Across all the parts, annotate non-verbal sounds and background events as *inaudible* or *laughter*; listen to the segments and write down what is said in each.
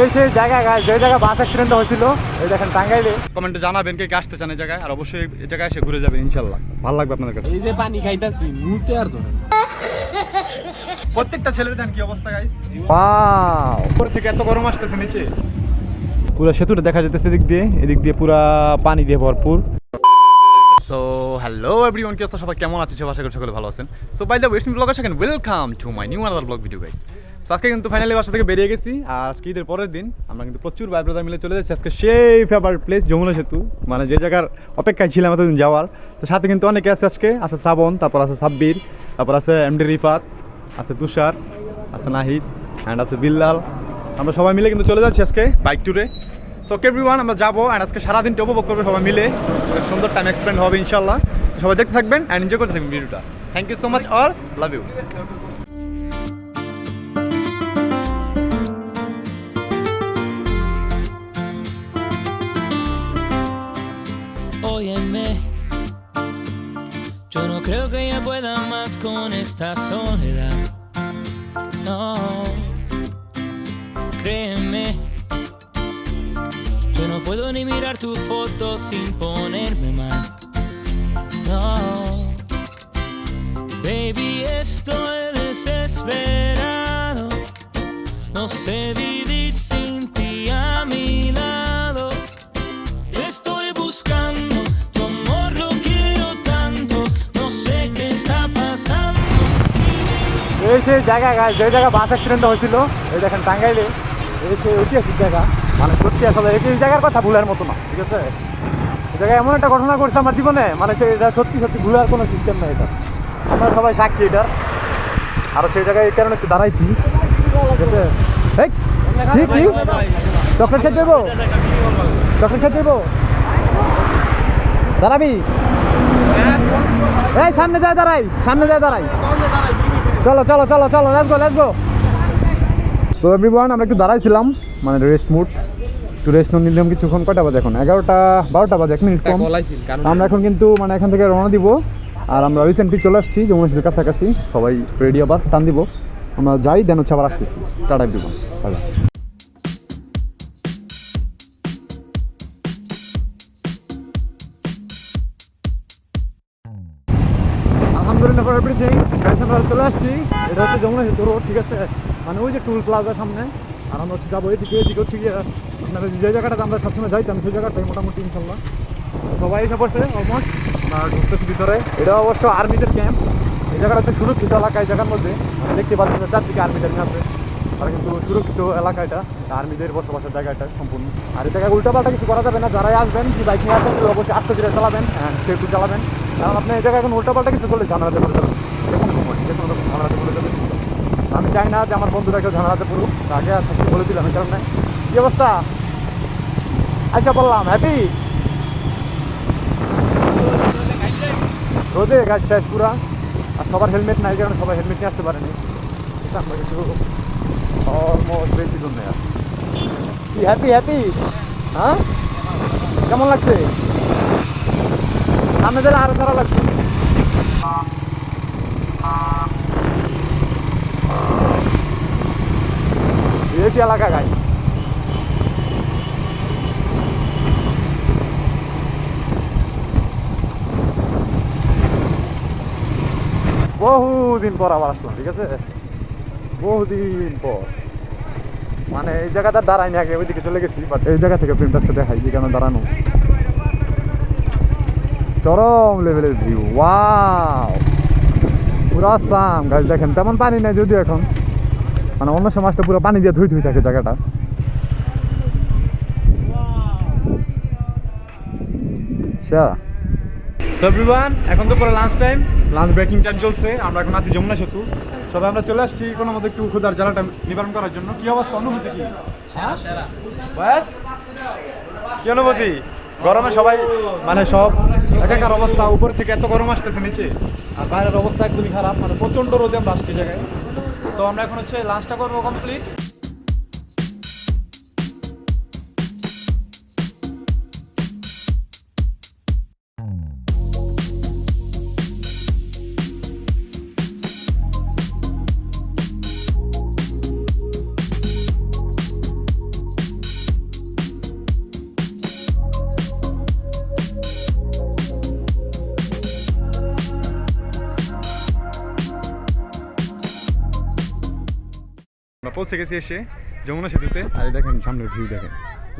এই সেই জায়গা গাছ যে জায়গায় বাস অ্যাক্সিডেন্ট হয়েছিল এই দেখেন টাঙ্গাইলে। কমেন্টে জানাবেন কে কে আসতে চান এই জায়গায় আর অবশ্যই এই জায়গায় এসে ঘুরে যাবেন ইনশাল্লাহ। ভালো লাগবে আপনাদের কাছে। এই যে পানি খাইতাছি মুতে আর ধরে প্রত্যেকটা ছেলের দেন কি অবস্থা গাইস। ওয়াও উপর থেকে এত গরম আসতেছে নিচে। পুরো সেতুটা দেখা যেতেছে এদিক দিয়ে এদিক দিয়ে পুরা পানি দিয়ে ভরপুর। সো হ্যালো এভরিওয়ান কি অবস্থা? সবাই কেমন আছে সব আশা করি সকলে ভালো আছেন। So by the West welcome to my new another blog video guys আজকে কিন্তু ফাইনালি বাসা থেকে বেরিয়ে গেছি। আর আজকে ঈদের পরের দিন আমরা কিন্তু প্রচুর ভাই ব্রাদার মিলে চলে যাচ্ছি। আজকে সেই ফেভারিট প্লেস যমুনা সেতু মানে যে জায়গার অপেক্ষায় ছিলাম এতদিন যাওয়ার। তো সাথে কিন্তু অনেকে আছে আজকে, আছে শ্রাবণ, তারপর আছে সাব্বির, তারপর আছে এমডি রিফাত, আছে তুষার, আছে নাহিদ অ্যান্ড আছে বিল্লাল। আমরা সবাই মিলে কিন্তু চলে যাচ্ছি আজকে বাইক ট্যুরে সো এভরিওয়ান আমরা যাব অ্যান্ড আজকে সারাদিনটা উপভোগ করব সবাই মিলে। সুন্দর টাইম এক্সপেন্ড হবে ইনশাল্লাহ সবাই দেখতে থাকবেন অ্যান্ড এনজয় করতে থাকবেন ভিডিওটা। Thank you so much all love you pueda más con esta soledad. No, créeme, yo no puedo ni mirar tu foto sin ponerme mal. No, baby, estoy desesperado. No sé vivir sin ti a mi lado. এই সেই জায়গা গাছ যে জায়গায় bus accident হয়েছিল, এই দেখেন টাঙ্গাইলে, এই সেই ঐতিহাসিক জায়গা। মানে সত্যি আসলে এই জায়গার কথা ভুলার মতো না, ঠিক আছে? এই জায়গায় এমন একটা ঘটনা করছে আমার জীবনে মানে সে এটা সত্যি সত্যি ভুলার কোনো সিস্টেম নেই এটা। আমরা সবাই সাক্ষী এটার আর সেই জায়গায় এই কারণে একটু দাঁড়াইছি, ঠিক আছে? চকলেট খেতে দেবো চকলেট খেতে দেবো দাঁড়াবি? এই, সামনে যায় দাঁড়াই, সামনে যায় দাঁড়াই। চলো চলো চলো চলো let's go let's go so everyone আমরা একটু দাঁড়াইছিলাম মানে রেস্ট মুড একটু রেস্ট নিলাম কিছুক্ষণ কটা বাজে এখন? এগারোটা বারোটা বাজে এক মিনিট কম। আমরা এখন কিন্তু মানে এখান থেকে রওনা দিব আর আমরা রিসেন্টলি চলে আসছি যমুনা কাছাকাছি। সবাই রেডি আবার টান দিব। আমরা যাই দেন হচ্ছে আবার আসতেছি। টাটা দিব। আমরা চলে আসছি। এটা হচ্ছে যমুনা সেতু রোড, ঠিক আছে? মানে ওই যে টুল প্লাজার সামনে। আর আমরা হচ্ছে যাব এদিকে এদিকে হচ্ছে গিয়ে আপনারা যে জায়গাটাতে আমরা সবসময় যাইতাম সেই জায়গাটাই মোটামুটি ইনশাল্লাহ। সবাই এসে বসে অলমোস্ট আমরা ঢুকতেছি ভিতরে। এটা অবশ্য আর্মিদের ক্যাম্প এই জায়গাটা হচ্ছে সুরক্ষিত এলাকা এই জায়গার মধ্যে। মানে দেখতে পাচ্ছেন চারদিকে আর্মিদের আছে। আর কিন্তু সুরক্ষিত এলাকা এটা। আর্মিদের বসবাসের জায়গা এটা সম্পূর্ণ। আর এই জায়গায় উল্টাপাল্টা কিছু করা যাবে না। যারাই আসবেন, কি বাইক নিয়ে আসবেন অবশ্যই আস্তে ধীরে চালাবেন হ্যাঁ সেফটি চালাবেন। কারণ আপনি এই জায়গায় এখন উল্টাপাল্টা কিছু করলে ঝামেলাতে পড়ে যাবেন যে কোনো সময় যে কোনো রকম ঝামেলাতে পড়ে যাবেন আমি চাই না যে আমার বন্ধুরা কেউ ঝামেলাতে পড়ুক, তা আগে আর বলে দিলাম, এই কারণে। কি অবস্থা? আচ্ছা বললাম হ্যাপি রোদে গাছ শেষ পুরা, আর সবার হেলমেট নাই কারণে সবাই হেলমেট নিয়ে আসতে পারেনি। কিছু অলমোস্ট বেশি দূর কি হ্যাপি হ্যাপি হ্যাঁ? কেমন লাগছে? দিলে আরও খারাপ লাগছে। বিএসি এলাকা গাই বহুদিন পর আবার আসলাম, ঠিক আছে? বহুদিন পর। মানে এই জায়গাটা দাঁড়াইনি আগে, ওইদিকে চলে গেছি বাট এই জায়গা থেকে প্রিন্টার সাথে দেখাই যেখানে দাঁড়ানো। চরম লেভেলের ভিউ ওয়াও পুরা আসাম গাছ দেখেন, তেমন পানি নেই যদিও এখন। মানে অন্য সমাজটা পুরো পানি দিয়ে ধুই ধুই থাকে জায়গাটা। এভরিওয়ান এখন তো পুরো lunch time lunch breaking time চলছে আমরা এখন আছি যমুনা সেতু। সবাই আমরা চলে আসছি কোনো মতো একটু ক্ষুদার জ্বালাটা নিবারণ করার জন্য। কি অবস্থা অনুভূতি কি? হ্যাঁ? ব্যাস। কি অনুভূতি? গরমে সবাই মানে সব একাকার অবস্থা উপর থেকে এত গরম আসতেছে নিচে। আর বাইরের অবস্থা একদমই খারাপ মানে প্রচণ্ড রোদে আমরা আসছি জায়গায়। তো আমরা এখন হচ্ছে লাঞ্চটা করব কমপ্লিট পৌঁছে গেছি এসে যমুনা সেতুতে। আর দেখেন সামনের ভিউ দেখেন।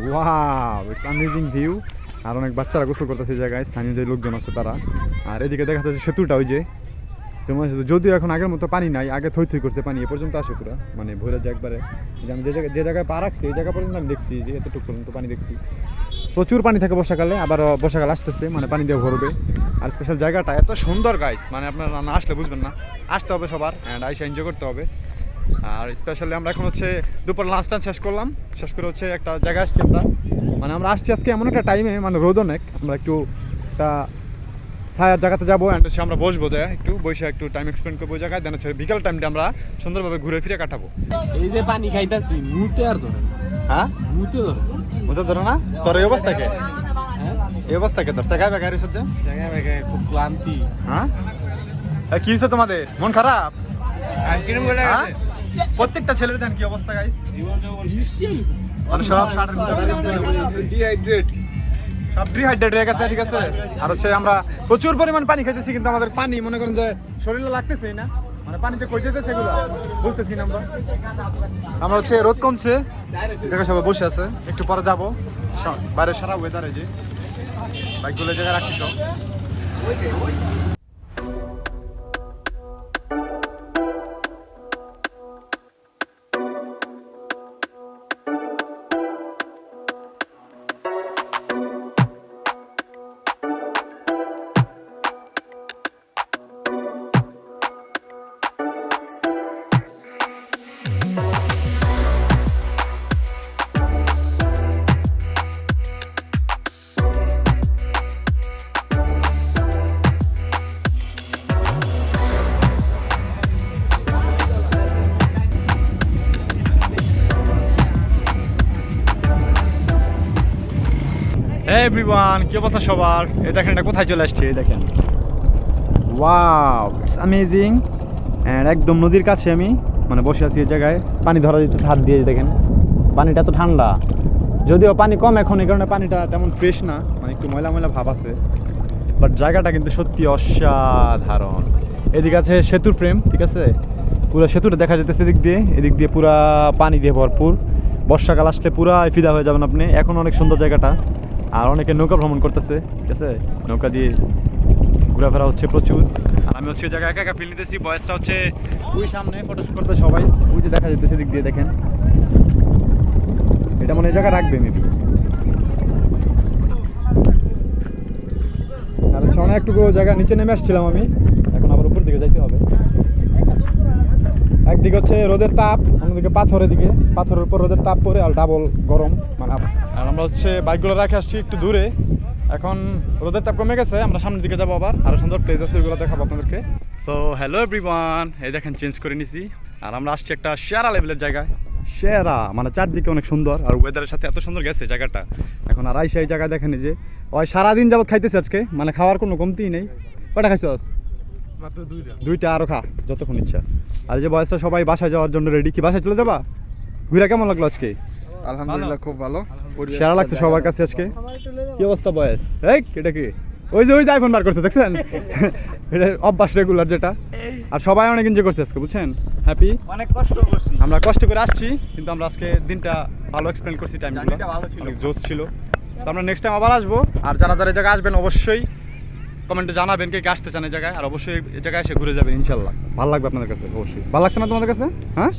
ওয়াও ইটস অ্যামেজিং ভিউ আর অনেক বাচ্চারা গোসল করতেছে এই জায়গায়, স্থানীয় যে লোকজন আছে তারা। আর এদিকে দেখা যাচ্ছে সেতুটা ওই যে যমুনা সেতু। যদিও এখন আগের মতো পানি নাই, আগে থই থই করছে পানি, এ পর্যন্ত আসে পুরো। মানে ভরে যায় একবারে, যে আমি যে জায়গায় যে জায়গায় পা রাখছি, এই জায়গা পর্যন্ত আমি দেখছি যে এতটুকু পর্যন্ত পানি দেখছি। প্রচুর পানি থাকে বর্ষাকালে, আবার বর্ষাকাল আসতেছে মানে পানি দিয়ে ভরবে। আর স্পেশাল জায়গাটা এত সুন্দর গাইস মানে আপনারা না আসলে বুঝবেন না। আসতে হবে সবার অ্যান্ড আইসা এনজয় করতে হবে। আর স্পেশালি আমরা এখন হচ্ছে দুপুর লাঞ্চ টান শেষ করলাম। শেষ করে হচ্ছে একটা জায়গা আসছি আমরা। মানে আমরা আসছি আজকে এমন একটা টাইমে মানে রোদ অনেক। আমরা একটু একটা ছায়ার জায়গাতে যাব অ্যান্ড হচ্ছে আমরা বসবো যায় একটু বসে একটু টাইম এক্সপেন্ড করব ওই জায়গায়। দেন হচ্ছে বিকাল টাইমটা আমরা সুন্দরভাবে ঘুরে ফিরে কাটাবো। এই যে পানি খাইতাছি মুতে আর ধরে হ্যাঁ? মুতে ধরে। বুঝতে ধরো না? তোর এই অবস্থাকে এই অবস্থাকে তোর? সেখায় বেকার হচ্ছে জায়গায় জায়গায় খুব ক্লান্তি। হ্যাঁ? কি হয়েছে তোমাদের? মন খারাপ? আইসক্রিম বলে হ্যাঁ? প্রত্যেকটা ছেলের দেন কি অবস্থা গাইস আর সব। ডিহাইড্রেট সব ডিহাইড্রেট হয়ে গেছে ঠিক আছে? আর হচ্ছে আমরা প্রচুর পরিমাণ পানি খাইতেছি কিন্তু আমাদের পানি মনে করেন যে শরীরে লাগতেছেই না। মানে পানি যে কই যেতেছে এগুলো বুঝতেছি না আমরা। আমরা হচ্ছে রোদ কমছে। এই জায়গায় সবাই বসে আছে। একটু পরে যাব। বাইরে সারা ওয়েদারে যে। বাইকগুলো জায়গায় রাখছি সব। এভরিওয়ান কি অবস্থা সবার? এই দেখেন এটা কোথায় চলে আসছে, এই দেখেন। ওয়াও ইটস অ্যামেজিং অ্যান্ড একদম নদীর কাছে আমি মানে বসে আছি এই জায়গায়, পানি ধরা দিতেছে হাত দিয়ে দেখেন। পানিটা তো ঠান্ডা। যদিও পানি কম এখন, এই কারণে পানিটা তেমন ফ্রেশ না মানে একটু ময়লা ময়লা ভাব আছে। বাট জায়গাটা কিন্তু সত্যি অসাধারণ। এদিকে আছে সেতুর ফ্রেম ঠিক আছে? পুরো সেতুটা দেখা যেতেছে এদিক দিয়ে এদিক দিয়ে পুরা পানি দিয়ে ভরপুর। বর্ষাকাল আসলে পুরা ফিদা হয়ে যাবেন আপনি। এখন অনেক সুন্দর জায়গাটা। আর অনেকে নৌকা ভ্রমণ করতেছে, ঠিক আছে? নৌকা দিয়ে ঘোরাফেরা হচ্ছে প্রচুর। আর আমি হচ্ছে জায়গায় একা একা ফিল নিতেছি, বয়সটা হচ্ছে ওই সামনে ফটোশুট করতে সবাই। ওই যে দেখা যেতেছে দিক দিয়ে, দেখেন। এটা মনে জায়গা রাখবে মেবি আর অনেকটুকু জায়গা নিচে নেমে আসছিলাম আমি। এখন আবার উপর দিকে যাইতে হবে। একদিকে হচ্ছে রোদের তাপ, অন্যদিকে পাথরের দিকে। পাথরের উপর রোদের তাপ পরে আর ডাবল গরম মানে আমরা হচ্ছে বাইকগুলো রাখে আসছি একটু দূরে। এখন রোদের তাপ কমে গেছে আমরা সামনের দিকে যাব আবার। আরও সুন্দর প্লেস আছে ওইগুলো দেখাবো আপনাদেরকে। সো হ্যালো এভরিওয়ান এই দেখেন চেঞ্জ করে নিছি। আর আমরা আসছি একটা সেরা লেভেলের জায়গায়। সেরা মানে চারদিকে অনেক সুন্দর আর ওয়েদারের সাথে এত সুন্দর গেছে জায়গাটা। এখন আর আইসা এই জায়গায় দেখেন যে ওই সারাদিন যাবৎ খাইতেছে আজকে মানে খাওয়ার কোনো কমতিই নেই। কটা মাত্র দুইটা। দুইটা আরও খা যতক্ষণ ইচ্ছা। আর যে বয়সটা সবাই বাসায় যাওয়ার জন্য রেডি কি বাসায় চলে যাবা? ঘুরে কেমন লাগল আজকে? আলহামদুলিল্লাহ খুব ভালো। সেরা লাগছে সবার কাছে আজকে? কি অবস্থা বয়স? এই এটা কি? ওই যে ওই যে আইফোন বার করছে দেখছেন? *laughs* এটা অভ্যাস রেগুলার যেটা। আর সবাই অনেক এনজয় করছে আজকে বুঝছেন? হ্যাপি অনেক কষ্ট করছি। আমরা কষ্ট করে আসছি কিন্তু আমরা আজকে দিনটা ভালো এক্সপ্লেন করছি টাইমগুলো জার্নিটা ভালো ছিল। জোশ ছিল। তো আমরা নেক্সট টাইম আবার আসব। আর যারা যারা এই জায়গায় আসবেন অবশ্যই কমেন্টে জানাবেন কে কে আসতে চান এই জায়গায় আর অবশ্যই এই জায়গায় এসে ঘুরে যাবেন ইনশাল্লাহ। ভালো লাগবে আপনাদের কাছে অবশ্যই। ভালো লাগছে না তোমাদের কাছে? হ্যাঁ?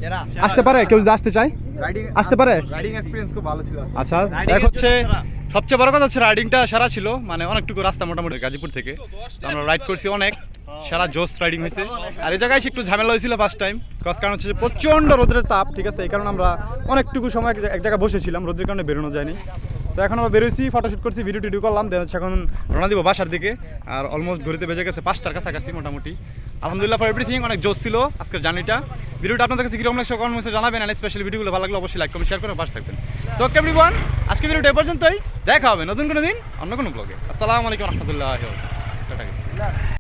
আসতে পারে? কেউ যদি আসতে চায়? রাইডিং আসতে পারে? রাইডিং এক্সপেরিয়েন্স খুব ভালো ছিল আচ্ছা এক হচ্ছে সবচেয়ে বড় কথা হচ্ছে রাইডিংটা সেরা ছিল মানে অনেকটুকু রাস্তা মোটামুটি গাজীপুর থেকে। আমরা রাইড করছি অনেক সারা জোস রাইডিং হয়েছে। আর এই জায়গায় একটু ঝামেলা হয়েছিল ফার্স্ট টাইম কজ কারণ হচ্ছে প্রচণ্ড রোদের তাপ ঠিক আছে? এই কারণে আমরা অনেকটুকু সময় এক জায়গায় বসেছিলাম রোদের কারণে বেরোনো যায়নি। তো এখন আমরা বেরোইছি ফটোশুট করছি ভিডিও টিডিও করলাম দেন হচ্ছে এখন রোনা দিব বাসার দিকে। আর অলমোস্ট ঘুরিতে বেজে গেছে পাঁচটার কাছাকাছি মোটামুটি। আলহামদুলিল্লাহ ফর এভরিথিং অনেক জোস ছিল আজকের জার্নিটা ভিডিওটা আপনাদের কাছে কীরকম লাগছে কমেন্ট বক্সে জানাবেন, আর স্পেশাল ভিডিওগুলো ভালো লাগলে অবশ্যই লাইক কমেন্ট শেয়ার করে পাশে থাকবেন। সো কেমনি আজকে ভিডিওটা এ পর্যন্তই। দেখা হবে নতুন কোনো দিন, অন্য কোনো ব্লগে আসসালামু আলাইকুম, রহমতুল্লাহ